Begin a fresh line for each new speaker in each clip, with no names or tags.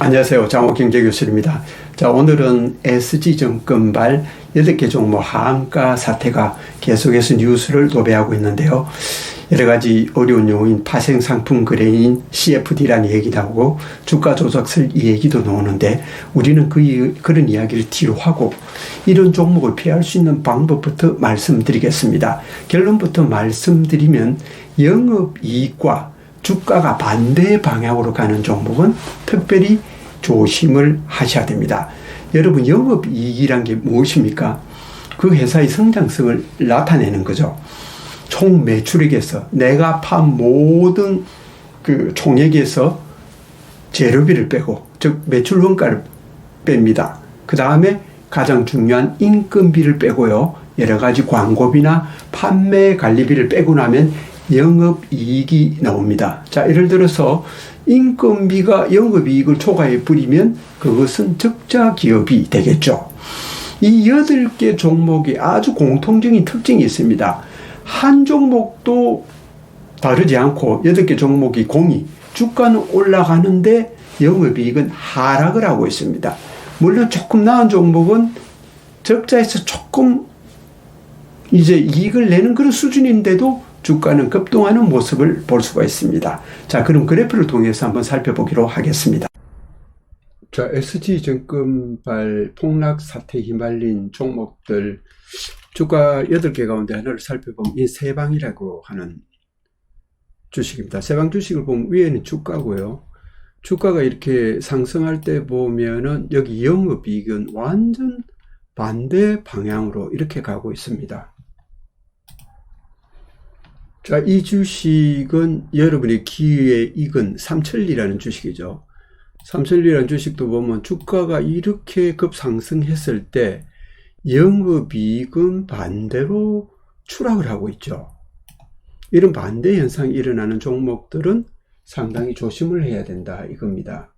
안녕하세요. 장호경제 교수입니다. 자, 오늘은 SG증권발 8개 종목 하한가 사태가 계속해서 뉴스를 도배하고 있는데요. 여러 가지 어려운 요인, 파생 상품 거래인 CFD라는 얘기 나오고 주가 조작설 얘기도 나오는데 우리는 그, 그런 이야기를 뒤로 하고 이런 종목을 피할 수 있는 방법부터 말씀드리겠습니다. 결론부터 말씀드리면 영업이익과 주가가 반대 방향으로 가는 종목은 특별히 조심을 하셔야 됩니다. 여러분, 영업 이익이란 게 무엇입니까? 그 회사의 성장성을 나타내는 거죠. 총 매출액에서 내가 판 모든 그 총액에서 재료비를 빼고, 즉, 매출 원가를 뺍니다. 그 다음에 가장 중요한 인건비를 빼고요. 여러 가지 광고비나 판매 관리비를 빼고 나면 영업 이익이 나옵니다. 자, 예를 들어서 인건비가 영업 이익을 초과해 버리면 그것은 적자 기업이 되겠죠. 이 여덟 개 종목이 아주 공통적인 특징이 있습니다. 한 종목도 다르지 않고 여덟 개 종목이 공이 주가는 올라가는데 영업이익은 하락을 하고 있습니다. 물론 조금 나은 종목은 적자에서 조금 이제 이익을 내는 그런 수준인데도 주가는 급등하는 모습을 볼 수가 있습니다. 자, 그럼 그래프를 통해서 한번 살펴보기로 하겠습니다. 자, SG증권발 폭락 사태 휘말린 종목들 주가 8개 가운데 하나를 살펴보면 이 세방이라고 하는 주식입니다. 세방 주식을 보면 위에는 주가고요. 주가가 이렇게 상승할 때 보면은 여기 영업이익은 완전 반대 방향으로 이렇게 가고 있습니다. 자, 이 주식은 여러분의 기회에 익은 삼천리라는 주식이죠. 삼천리라는 주식도 보면 주가가 이렇게 급상승했을 때 영업이익은 반대로 추락을 하고 있죠. 이런 반대 현상이 일어나는 종목들은 상당히 조심을 해야 된다 이겁니다.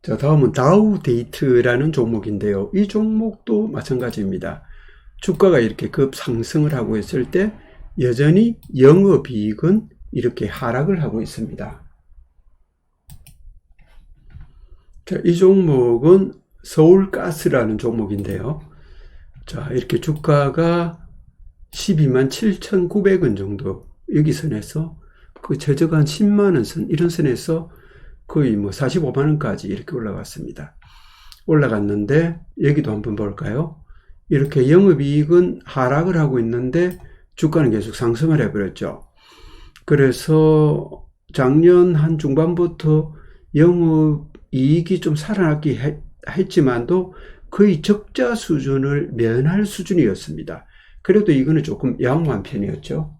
자, 다음은 다우 데이트라는 종목인데요. 이 종목도 마찬가지입니다. 주가가 이렇게 급상승을 하고 있을 때 여전히 영업이익은 이렇게 하락을 하고 있습니다. 자, 이 종목은 서울가스라는 종목인데요. 자, 이렇게 주가가 12만 7,900원 정도 여기 선에서 그 최저가 한 10만 원 선, 이런 선에서 거의 뭐 45만 원까지 이렇게 올라갔습니다. 올라갔는데 여기도 한번 볼까요? 이렇게 영업이익은 하락을 하고 있는데 주가는 계속 상승을 해버렸죠. 그래서 작년 한 중반부터 영업 이익이 좀 살아났기 했지만도 거의 적자 수준을 면할 수준이었습니다. 그래도 이거는 조금 양호한 편이었죠.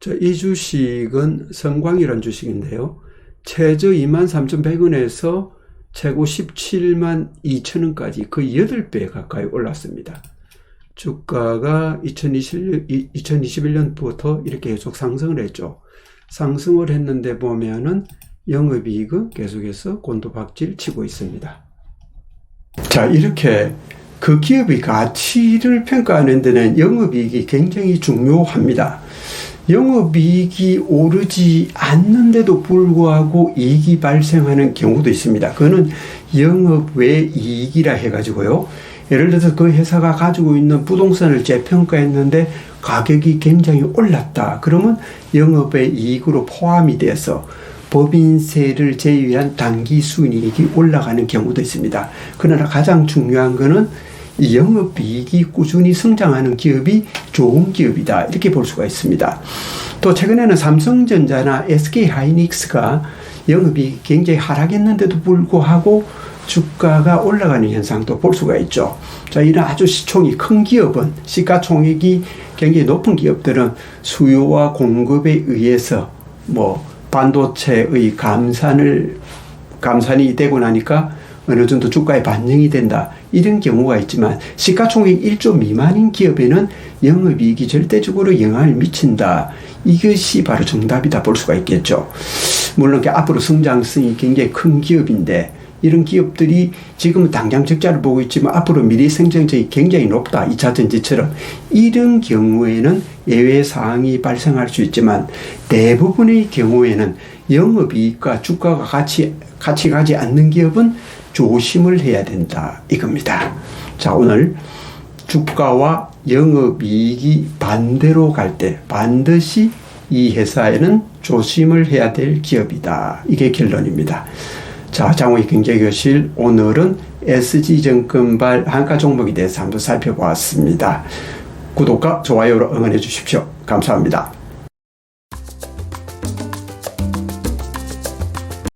자, 이 주식은 성광이라는 주식인데요. 최저 23,100원에서 최고 17만 2천원까지 거의 8배 가까이 올랐습니다. 주가가 2021, 2021년부터 이렇게 계속 상승을 했죠. 상승을 했는데 보면은 영업이익은 계속해서 곤도박질 치고 있습니다. 자, 이렇게 그 기업의 가치를 평가하는 데는 영업이익이 굉장히 중요합니다. 영업이익이 오르지 않는데도 불구하고 이익이 발생하는 경우도 있습니다. 그거는 영업 외 이익이라 해가지고요. 예를 들어서 그 회사가 가지고 있는 부동산을 재평가했는데 가격이 굉장히 올랐다. 그러면 영업의 이익으로 포함이 돼서 법인세를 제외한 단기 순이익이 올라가는 경우도 있습니다. 그러나 가장 중요한 것은 영업이익이 꾸준히 성장하는 기업이 좋은 기업이다. 이렇게 볼 수가 있습니다. 또 최근에는 삼성전자나 SK하이닉스가 영업이익이 굉장히 하락했는데도 불구하고 주가가 올라가는 현상도 볼 수가 있죠. 자, 이런 아주 시총이 큰 기업은 시가총액이 굉장히 높은 기업들은 수요와 공급에 의해서 뭐 반도체의 감산을 감산이 되고 나니까 어느 정도 주가에 반영이 된다. 이런 경우가 있지만 시가총액 1조 미만인 기업에는 영업이익이 절대적으로 영향을 미친다. 이것이 바로 정답이다 볼 수가 있겠죠. 물론 앞으로 성장성이 굉장히 큰 기업인데 이런 기업들이 지금은 당장 적자를 보고 있지만 앞으로 미래 생존성이 굉장히 높다. 2차 전지처럼. 이런 경우에는 예외 사항이 발생할 수 있지만 대부분의 경우에는 영업이익과 주가가 같이, 같이 가지 않는 기업은 조심을 해야 된다. 이겁니다. 자, 오늘 주가와 영업이익이 반대로 갈 때 반드시 이 회사에는 조심을 해야 될 기업이다. 이게 결론입니다. 자, 장호의 경제교실 오늘은 SG증권발 한가 종목에 대해서 한번 살펴보았습니다. 구독과 좋아요로 응원해 주십시오. 감사합니다.